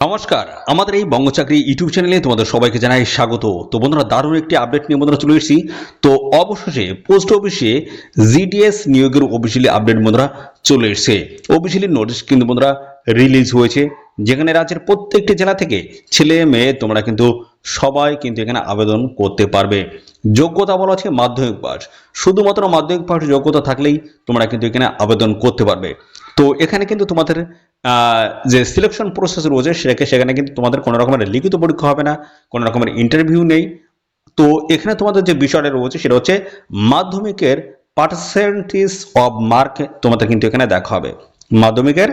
নমস্কার, আমাদের এই বঙ্গচাকরি ইউটিউব চ্যানেলে তোমাদের সবাইকে জানাই স্বাগত। তো বন্ধুরা, দারুণ একটি আপডেট নিয়ে বন্ধুরা চলে এসেছি। তো অবশেষে পোস্ট অফিসে জিডিএস নিয়োগের অফিসিয়ালি আপডেট বন্ধুরা চলে এসেছে। অফিসিয়ালি নোটিশ কিন্তু বন্ধুরা রিলিজ হয়েছে। যেখানে রাজ্যের প্রত্যেকটি জেলা থেকে ছেলে মেয়ে তোমরা কিন্তু সবাই কিন্তু এখানে আবেদন করতে পারবে। যোগ্যতা বলা আছে মাধ্যমিক পাস শুধুমাত্র মাধ্যমিক পাস যোগ্যতা থাকলেই তোমরা কিন্তু এখানে আবেদন করতে পারবে। তো এখানে কিন্তু তোমাদের যে সিলেকশন প্রসেস রয়েছে সেটাকে, সেখানে কিন্তু তোমাদের কোনো রকমের লিখিত পরীক্ষা হবে না, কোনো রকমের ইন্টারভিউ নেই। তো এখানে তোমাদের যে বিষয়টা রয়েছে সেটা হচ্ছে মাধ্যমিকের পার্সেন্টেজ অফ মার্ক তোমাদের কিন্তু এখানে দেখা হবে। মাধ্যমিকের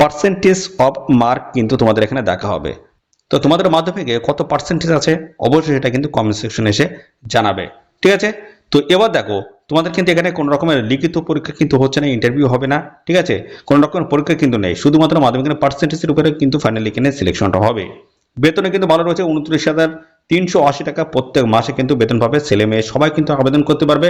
পার্সেন্টেজ অফ মার্ক কিন্তু তোমাদের এখানে দেখা হবে। তো তোমাদের মাধ্যমিকে কত পার্সেন্টেজ আছে? অবশ্যই সেটা কিন্তু কমেন্ট সেকশনে এসে জানাবে। ঠিক আছে? তো এবার দেখো তোমাদের কিন্তু এখানে কোনো রকমের লিখিত পরীক্ষা কিন্তু হচ্ছে না ইন্টারভিউ হবে না, ঠিক আছে? কোনো রকমের পরীক্ষা কিন্তু নেই, শুধুমাত্র মাধ্যমিকের পার্সেন্টেজের উপরে কিন্তু ফাইনালি এখানে সিলেকশনটা হবে। বেতনে কিন্তু ভালো রয়েছে উনত্রিশ হাজার তিনশো আশি টাকা প্রত্যেক মাসে কিন্তু বেতন পাবে, ছেলে মেয়ে সবাই কিন্তু আবেদন করতে পারবে।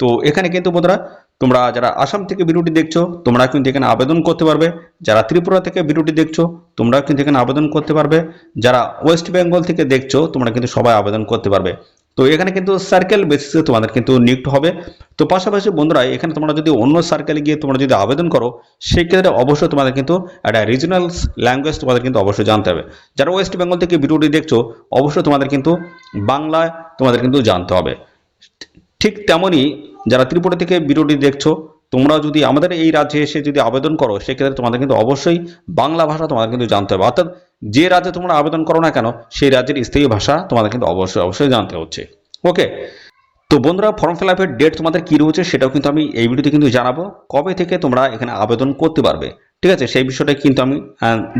তো এখানে কিন্তু বন্ধুরা, তোমরা যারা আসাম থেকে ভিডিওটি দেখছ, তোমরা কিন্তু এখানে আবেদন করতে পারবে। যারা ত্রিপুরা থেকে ভিডিওটি দেখছ তোমরা কিন্তু এখানে আবেদন করতে পারবে। যারা ওয়েস্ট বেঙ্গল থেকে দেখছ, তোমরা কিন্তু সবাই আবেদন করতে পারবে। তো এখানে কিন্তু সার্কেল বেসিসে তোমাদের কিন্তু নিয়োগ হবে। তো পাশাপাশি বন্ধুরা, এখানে তোমরা যদি অন্য সার্কেলে গিয়ে তোমরা যদি আবেদন করো সেই ক্ষেত্রে অবশ্যই তোমাদের কিন্তু একটা রিজনাল ল্যাঙ্গুয়েজ তোমাদের কিন্তু অবশ্যই জানতে হবে। যারা ওয়েস্ট বেঙ্গল থেকে ভিডিওটি দেখছ, অবশ্যই তোমাদের কিন্তু বাংলায় তোমাদের কিন্তু জানতে হবে। ঠিক তেমনই যারা ত্রিপুরা থেকে ভিডিওটি দেখছ, তোমরা যদি আমাদের এই রাজ্যে এসে যদি আবেদন করো, সেক্ষেত্রে তোমাদের কিন্তু অবশ্যই বাংলা ভাষা তোমাদের কিন্তু জানতে হবে। অর্থাৎ যে রাজ্যে তোমরা আবেদন করো না কেন, সেই রাজ্যের স্থায়ী ভাষা তোমাদের কিন্তু অবশ্যই অবশ্যই জানতে হচ্ছে। ওকে তো বন্ধুরা ফর্ম ফিল আপের ডেট তোমাদের কি রয়েছে সেটাও কিন্তু আমি এই ভিডিওতে কিন্তু জানাব। কবে থেকে তোমরা এখানে আবেদন করতে পারবে? ঠিক আছে? সেই বিষয়টা কিন্তু আমি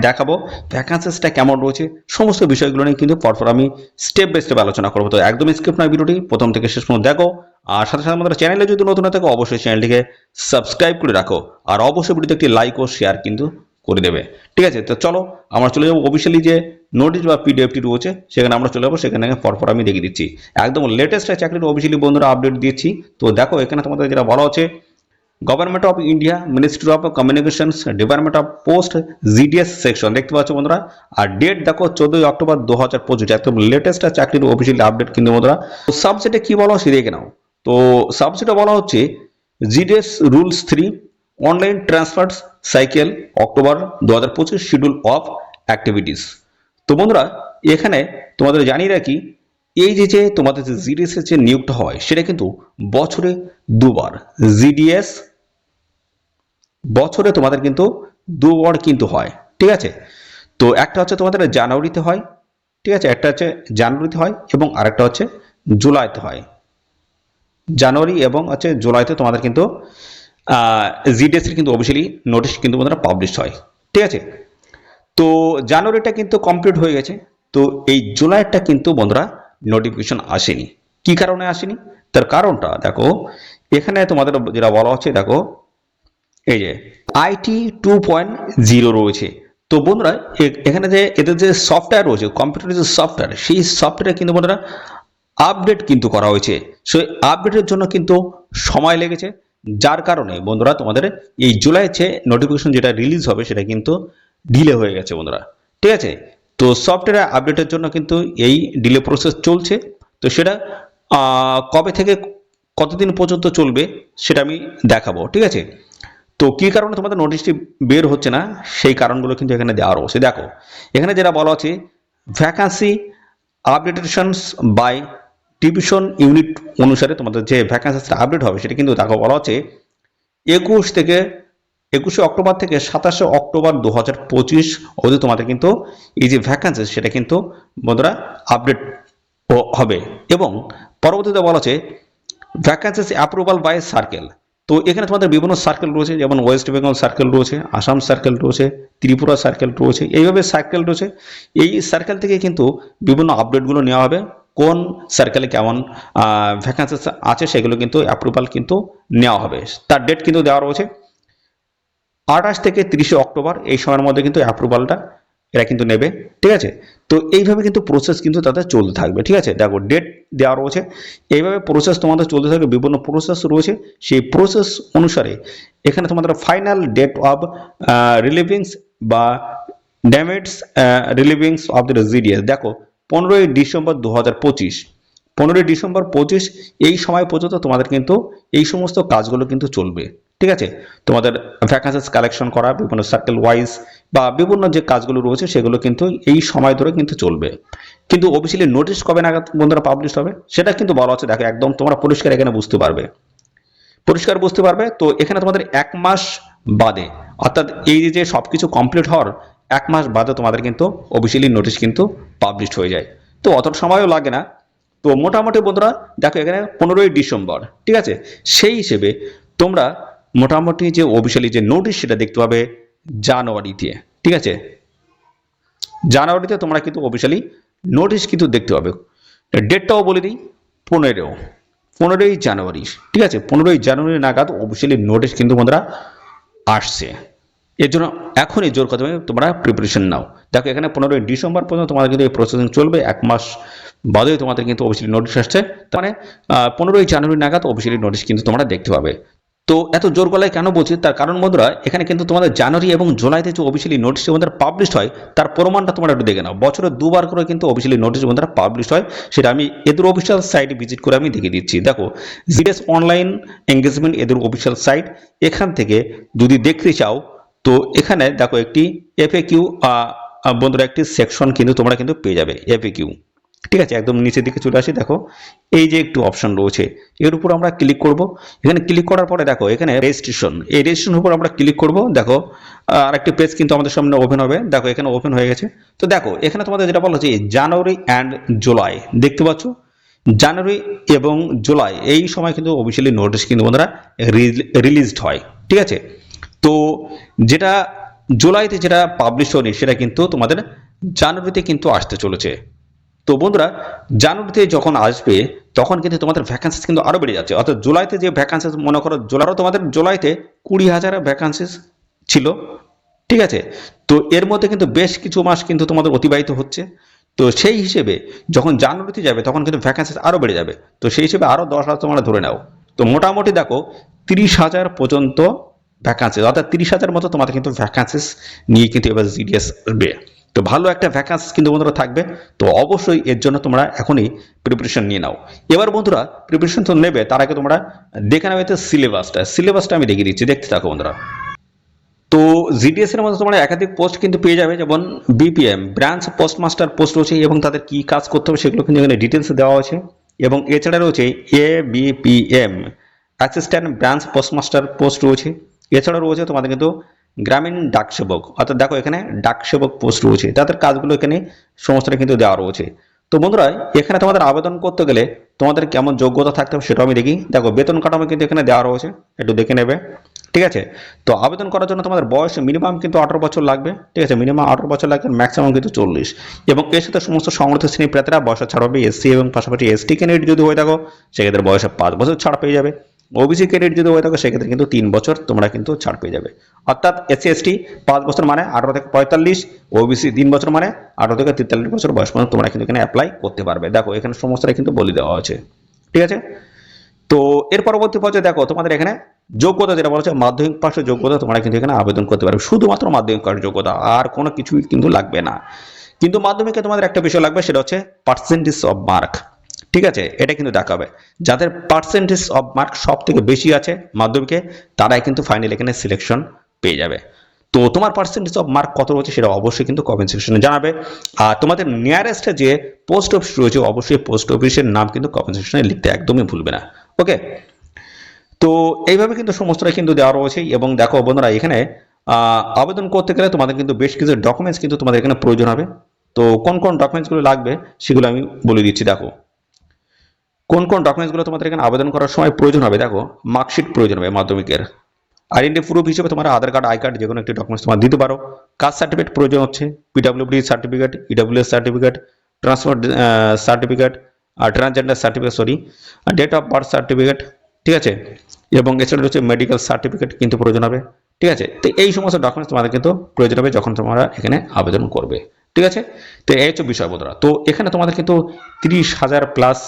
দেখাবো। ভ্যাকান্সিসটা কেমন রয়েছে? সমস্ত বিষয়গুলো নিয়ে কিন্তু পরপর আমি স্টেপ বাই স্টেপ আলোচনা করব। তো একদম স্কিপ নয় ভিডিওটি প্রথম থেকে শেষ পর্যন্ত দেখো। আর সাথে সাথে আমাদের চ্যানেলে যদি নতুন থাকো, অবশ্যই চ্যানেলটিকে সাবস্ক্রাইব করে রাখো। আর অবশ্যই ভিডিওতে একটি লাইক ও শেয়ার কিন্তু করে দেবে। ঠিক আছে? তো চলো, আমরা চলে যাব অফিসিয়ালি যে নোটিশ বা পিডিএফটি রয়েছে, সেখানে আমরা চলে যাব, সেখানে পরপর আমি দেখিয়ে দিচ্ছি। একদম লেটেস্ট চাকরির অফিসিয়ালি বন্ধুরা আপডেট দিচ্ছি তো দেখো, এখানে তোমাদের যেটা বলা হচ্ছে government of India ministry of communications department of post GDS section দেখতে পাচ্ছ বন্ধুরা? আর ডেট দেখো, চোদ্দই অক্টোবর দু হাজার পঁচিশ, একদম লেটেস্ট চাকরির অফিসিয়ালি আপডেট কিন্তু বন্ধুরা। তো সাবজেক্টে কি বলা হচ্ছে, দেখে নাও। তো সাবজেক্টে বলা হচ্ছে GDS rules three online transfer cycle October দু হাজার পঁচিশ শিডিউল অফ অ্যাক্টিভিটিস তো বন্ধুরা, এখানে তোমাদের জানিয়ে রাখি, এই যে যে তোমাদের যে জিডিএস এর যে নিয়োগটা হয়, সেটা কিন্তু বছরে দুবার। জিডিএস বছরে তোমাদের কিন্তু দুবার কিন্তু হয়, ঠিক আছে? তো একটা হচ্ছে তোমাদের জানুয়ারিতে হয়, ঠিক আছে? একটা হচ্ছে জানুয়ারিতে হয় এবং আরেকটা হচ্ছে জুলাইতে হয়। জানুয়ারি এবং হচ্ছে জুলাইতে তোমাদের কিন্তু জিডিএস এর কিন্তু অফিসিয়ালি নোটিশ কিন্তু বন্ধুরা পাবলিশ হয়। ঠিক আছে? তো জানুয়ারিটা কিন্তু কমপ্লিট হয়ে গেছে। তো এই জুলাইটা কিন্তু বন্ধুরা নোটিফিকেশন আসেনি। কি কারণে আসেনি? তার কারণটা দেখো, এখানে তোমাদের যেটা বলা হচ্ছে, দেখো, এই যে আইটি টু পয়েন্ট জিরো রয়েছে। তো বন্ধুরা এখানে যে এদের যে সফটওয়্যার রয়েছে কম্পিউটার যে সফটওয়্যার সেই সফটওয়্যার কিন্তু বন্ধুরা আপডেট কিন্তু করা হয়েছে। সেই আপডেটের জন্য কিন্তু সময় লেগেছে। যার কারণে, বন্ধুরা, তোমাদের এই জুলাই যে নোটিফিকেশন যেটা রিলিজ হবে, সেটা কিন্তু ডিলে হয়ে গেছে, বন্ধুরা। ঠিক আছে? তো সফটওয়্যার আপডেটের জন্য কিন্তু এই ডিলে প্রসেস চলছে। তো সেটা কবে থেকে কতদিন পর্যন্ত চলবে, সেটা আমি দেখাবো, ঠিক আছে? তো কী কারণে তোমাদের নোটিশটি বের হচ্ছে না, সেই কারণগুলো কিন্তু এখানে দেওয়া রয়েছে। দেখো, এখানে যেটা বলা আছে vacancy updations by division unit অনুসারে তোমাদের যে ভ্যাকান্সিটা আপডেট হবে, সেটা কিন্তু দেখো বলা হচ্ছে একুশ থেকে একুশে অক্টোবর থেকে সাতাশে অক্টোবর দু হাজার পঁচিশ অবধি তোমাদের কিন্তু এই যে ভ্যাকান্সি সেটা কিন্তু বন্ধুরা আপডেট হবে। এবং পরবর্তীতে বলা আছে ভ্যাকান্সিস অ্যাপ্রুভাল বাই সার্কেল তো এখানে তোমাদের বিভিন্ন সার্কেল রয়েছে, যেমন ওয়েস্ট বেঙ্গল সার্কেল রয়েছে আসাম সার্কেল রয়েছে, ত্রিপুরা সার্কেল রয়েছে, এইভাবে সার্কেল রয়েছে। এই সার্কেল থেকে কিন্তু বিভিন্ন আপডেটগুলো নেওয়া হবে। কোন সার্কেলে কেমন ভ্যাকান্সিস আছে সেগুলো কিন্তু অ্যাপ্রুভাল কিন্তু নেওয়া হবে। তার ডেট কিন্তু দেওয়া রয়েছে। আঠাশ থেকে তিরিশে অক্টোবর, এই সময়ের মধ্যে কিন্তু অ্যাপ্রুভালটা এরা কিন্তু নেবে, ঠিক আছে? তো এইভাবে কিন্তু প্রসেস কিন্তু তাদের চলতে থাকবে, ঠিক আছে? দেখো ডেট দেওয়া রয়েছে। এইভাবে প্রসেস তোমাদের চলতে থাকবে, বিভিন্ন প্রসেস রয়েছে। সেই প্রসেস অনুসারে এখানে তোমাদের ফাইনাল ডেট অফ রিলিভিংস বা damage relievings of the GDS দেখো পনেরোই ডিসেম্বর দু হাজার পঁচিশ। পনেরোই ডিসেম্বর পঁচিশ, এই সময় পর্যন্ত তোমাদের কিন্তু এই সমস্ত কাজগুলো কিন্তু চলবে। ঠিক আছে? তোমাদের ভ্যাকান্সিস কালেকশন করা, বিভিন্ন সার্কেল ওয়াইজ বা বিভিন্ন যে কাজগুলো রয়েছে সেগুলো কিন্তু এই সময় ধরে কিন্তু চলবে। কিন্তু অফিসিয়ালি নোটিশ কবে নাগাদ বন্ধুরা পাবলিশ হবে? সেটা কিন্তু বলা হচ্ছে, দেখো একদম তোমরা পরিষ্কার এখানে বুঝতে পারবে। পরিষ্কার বুঝতে পারবে? তো এখানে তোমাদের এক মাস বাদে, অর্থাৎ এই যে সব কিছু কমপ্লিট হওয়ার এক মাস বাদে তোমাদের কিন্তু অফিসিয়ালি নোটিশ কিন্তু পাবলিশ হয়ে যায়। তো অত সময়ও লাগে না। তো মোটামুটি বন্ধুরা, দেখো এখানে পনেরোই ডিসেম্বর, ঠিক আছে? সেই হিসেবে তোমরা মোটামুটি যে অফিসিয়ালি যে নোটিশ সেটা দেখতে পাবে জানুয়ারিতে, ঠিক আছে? জানুয়ারিতে তোমরা কিন্তু অফিসিয়ালি নোটিশ কিন্তু দেখতে পাবে। ডেটটাও বলে দিই, পনেরো, পনেরোই জানুয়ারি, ঠিক আছে? পনেরোই জানুয়ারি নাগাদ অফিসিয়ালি নোটিশ কিন্তু বন্ধুরা আসছে। এর জন্য এখনই জোর কদমে তোমরা প্রিপারেশন নাও। দেখো, এখানে পনেরোই ডিসেম্বর পর্যন্ত তোমাদের কিন্তু এই প্রসেসিং চলবে, এক মাস বাদে তোমাদের কিন্তু অফিসিয়ালি নোটিশ আসছে। মানে পনেরোই জানুয়ারি নাগাদ অফিসিয়ালি নোটিশ কিন্তু তোমরা দেখতে পাবে। তো এত জোর গলায় কেন বলছি? তার কারণ বন্ধুরা, এখানে কিন্তু তোমাদের জানুয়ারি এবং জুলাইতে যে অফিসিয়ালি নোটিশ তোমাদের পাবলিশ হয়, তার প্রমাণটা তোমরা একটু দেখে নাও। বছরে দুবার করে কিন্তু অফিসিয়ালি নোটিশ বন্ধুরা পাবলিশ হয়, সেটা আমি এদের অফিসিয়াল সাইট ভিজিট করে আমি দেখে দিচ্ছি। দেখো জিডিএস অনলাইন এঙ্গেজমেন্ট এদের অফিসিয়াল সাইট এখান থেকে যদি দেখতে চাও তো এখানে দেখো একটি এফএ কিউ বন্ধুরা একটি সেকশন কিন্তু তোমরা কিন্তু পেয়ে যাবে এফএ কিউ ঠিক আছে, একদম নিচের দিকে চলে আসি, দেখো। এই যে একটু অপশন রয়েছে, এর উপর আমরা ক্লিক করব। এখানে ক্লিক করার পরে দেখো, এখানে রেজিস্ট্রেশন এই রেজিস্ট্রেশনের উপর আমরা ক্লিক করব। দেখো আর একটি পেজ কিন্তু আমাদের সামনে ওপেন হবে। দেখো, এখানে ওপেন হয়ে গেছে। তো দেখো, এখানে তোমাদের যেটা বলা হচ্ছে জানুয়ারি অ্যান্ড জুলাই দেখতে পাচ্ছ? জানুয়ারি এবং জুলাই এই সময় কিন্তু অফিসিয়ালি নোটিশ কিন্তু বন্ধুরা রিলিজড হয়। ঠিক আছে? তো যেটা জুলাইতে যেটা পাবলিশ হয়নি, সেটা কিন্তু তোমাদের জানুয়ারিতে কিন্তু আসতে চলেছে। তো বন্ধুরা, জানুয়ারিতে যখন আসবে, তখন কিন্তু তোমাদের ভ্যাকান্সিস কিন্তু আরও বেড়ে যাচ্ছে। অর্থাৎ জুলাইতে যে ভ্যাকান্সিস মনে করো জুলাইও তোমাদের, জুলাইতে কুড়ি হাজার ভ্যাকান্সিস ছিল। ঠিক আছে? তো এর মধ্যে কিন্তু বেশ কিছু মাস কিন্তু তোমাদের অতিবাহিত হচ্ছে। তো সেই হিসেবে যখন জানুয়ারিতে যাবে, তখন কিন্তু ভ্যাকান্সিস আরও বেড়ে যাবে। তো সেই হিসেবে আরও দশ হাজার তোমরা ধরে নাও। তো মোটামুটি দেখো, তিরিশ হাজার পর্যন্ত ভ্যাকান্সিস অর্থাৎ তিরিশ হাজার মতো তোমাদের কিন্তু ভ্যাকান্সিস নিয়ে কিন্তু এবার জিডিএস আসবে তো ভালো একটা ভ্যাকান্সিস কিন্তু বন্ধুরা থাকবে, তো অবশ্যই এর জন্য তোমরা এখনই প্রিপারেশন নিয়ে নাও। এবার বন্ধুরা প্রিপারেশন তো নেবে, তার আগে তোমরা দেখে নেবে সিলেবাসটা সিলেবাসটা আমি দেখিয়ে দিচ্ছি, দেখতে থাকো বন্ধুরা। তো জিডিএস এর মধ্যে তোমরা একাধিক পোস্ট কিন্তু পেয়ে যাবে, যেমন BPM branch post master post রয়েছে এবং তাদের কি কাজ করতে হবে সেগুলো কিন্তু এখানে ডিটেলস দেওয়া আছে এবং এছাড়া রয়েছে A BPM assistant branch postmaster post রয়েছে। এছাড়া রয়েছে তোমাদের কিন্তু গ্রামীণ ডাকসেবক। অর্থাৎ দেখো এখানে ডাকসেবক পোস্ট রয়েছে। তাদের কাজগুলো এখানে সমস্তটা কিন্তু দেওয়া রয়েছে। তো বন্ধুরা, এখানে তোমাদের আবেদন করতে গেলে তোমাদের কেমন যোগ্যতা থাকতে হবে সেটাও আমি দেখি। দেখো, বেতন কাঠামো কিন্তু এখানে দেওয়া রয়েছে। একটু দেখে নেবে। ঠিক আছে? তো আবেদন করার জন্য তোমাদের বয়স মিনিমাম কিন্তু আঠারো বছর লাগবে। ঠিক আছে? মিনিমাম আঠারো বছর লাগবে ম্যাক্সিমাম কিন্তু চল্লিশ। এবং এর সাথে সমস্ত সংগঠিত শ্রেণি প্রার্থীরা বয়স ছাড় হবে। এসসি এবং পাশাপাশি এসটি ক্যান্ডিডেট যদি হয়ে থাকো, সেক্ষেত্রে বয়সে পাঁচ বছর ছাড় পেয়ে যাবে। ওবিসি ক্যান্ডিডেট যদি হয়ে থাকো সেক্ষেত্রে কিন্তু তিন বছর তোমরা কিন্তু ছাড় পেয়ে যাবে। অর্থাৎ এসসি এসটি পাঁচ বছর মানে আঠারো থেকে পঁয়তাল্লিশ ওবিসি তিন বছর মানে আঠারো থেকে তেতাল্লিশ বছর বয়স পর্যন্ত তোমরা কিন্তু এখানে অ্যাপ্লাই করতে পারবে। দেখো, এখানে সমস্তটা কিন্তু বলে দেওয়া আছে। ঠিক আছে? তো এর পরবর্তী পর্যায়ে দেখো, তোমাদের এখানে যোগ্যতা যেটা বলা হচ্ছে, মাধ্যমিক পাশের যোগ্যতা তোমরা কিন্তু এখানে আবেদন করতে পারবে। শুধুমাত্র মাধ্যমিক পাশের যোগ্যতা, আর কোনো কিছুই কিন্তু লাগবে না। কিন্তু মাধ্যমিকে তোমাদের একটা বিষয় লাগবে, সেটা হচ্ছে পার্সেন্টেজ অফ মার্ক ঠিক আছে? এটা কিন্তু দেখাবে যাদের পার্সেন্টেজ অফ মার্ক সব থেকে বেশি আছে মাধ্যমিকে, তারাই কিন্তু ফাইনাল এখানে সিলেকশন পেয়ে যাবে। তো তোমার পার্সেন্টেজ অফ মার্ক কত রয়েছে সেটা অবশ্যই কিন্তু কমেন্ট সেকশনে জানাবে। আর তোমাদের নিয়ারেস্টে যে পোস্ট অফিস রয়েছে, অবশ্যই পোস্ট অফিসের নাম কিন্তু কমেন্ট সেকশনে লিখতে একদমই ভুলবে না। ওকে তো এইভাবে কিন্তু সমস্তটা কিন্তু দেওয়া রয়েছে এবং দেখো বন্ধুরা, এখানে আবেদন করতে গেলে তোমাদের কিন্তু বেশ কিছু ডকুমেন্টস কিন্তু তোমাদের এখানে প্রয়োজন হবে। তো কোন কোন ডকুমেন্টসগুলো লাগবে সেগুলো আমি বলে দিচ্ছি, দেখো। কোন কোন ডকুমেন্টসগুলো তোমাদের এখানে আবেদন করার সময় প্রয়োজন হবে? দেখো মার্কশিট প্রয়োজন হবে মাধ্যমিকের। আইডেন্টি প্রুফ হিসেবে তোমার আধার কার্ড আই কার্ড যে কোনো একটি ডকুমেন্টস তোমার দিতে পারো। কাস্ট সার্টিফিকেট প্রয়োজন হচ্ছে PWD certificate EWS certificate transport certificate R transgender certificate sorry date of birth certificate ঠিক আছে? এবং এছাড়া রয়েছে মেডিকেল সার্টিফিকেট কিন্তু প্রয়োজন হবে, ঠিক আছে? তো এই সমস্ত ডকুমেন্টস তোমাদের কিন্তু প্রয়োজন হবে যখন তোমরা এখানে আবেদন করবে, ঠিক আছে? তো এই হচ্ছে বিষয় বন্ধুরা তো এখানে তোমাদের কিন্তু তিরিশ হাজার প্লাস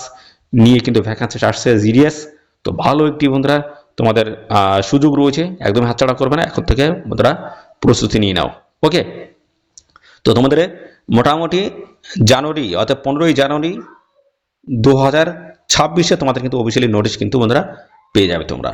নিয়ে কিন্তু ভ্যাকান্সি আসছে জিডিএস তো ভালো একটি বন্ধুরা, তোমাদের সুযোগ রয়েছে একদম হাতছাড়া করবে না, এখন থেকে বন্ধুরা প্রস্তুতি নিয়ে নাও। ওকে তো তোমাদের মোটামুটি জানুয়ারি, অর্থাৎ পনেরোই জানুয়ারি দু হাজার ছাব্বিশে তোমাদের কিন্তু অফিসিয়ালি নোটিশ কিন্তু বন্ধুরা পেয়ে যাবে তোমরা।